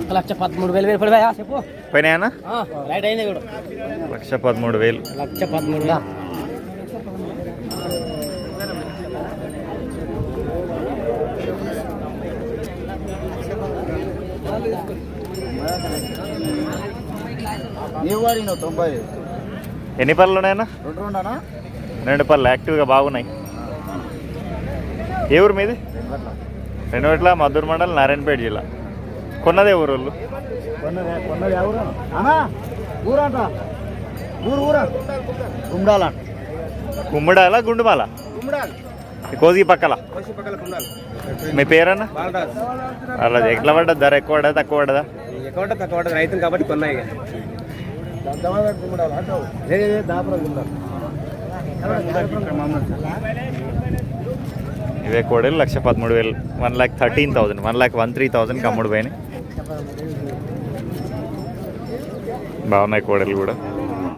ఒక లక్ష పదమూడు వేలు వేలు పడిపోయా చెప్పు. పోయినాయన్నా ఆ, రైట్ అయింది కూడా. లక్ష పదమూడు వేలు. లక్ష పదమూడు తొంభై? ఎన్ని పళ్ళు ఉన్నాయన్నా? రెండు రెండానా? రెండు పళ్ళు యాక్టివ్గా బాగున్నాయి. ఏ ఊరు మీది? రెండు గట్ల మద్దూరు మండలం నారాయణపేట జిల్లా. కొన్నదే ఊరు? వాళ్ళు ఊరంట. ఊరు ఊరా. గుమ్డాలంట కుమ్మిడాల గుండుమాల? కోసి పక్కల. మీ పేరన్నా? అలా ఎట్లా పడ్డది? ధర ఎక్కువ పడ్డదా తక్కువ పడ్డదా? ఎక్కువ తక్కువ పడ్డది? రైతులు కాబట్టి కొన్నాయి గుమ్మడాలి ఇవే కోడలు లక్ష పదమూడు వేలు one lakh thirteen thousand one lakh one three thousand కమ్ముడు పోయినాయి. బాగున్నాయి. కోడలు కూడా.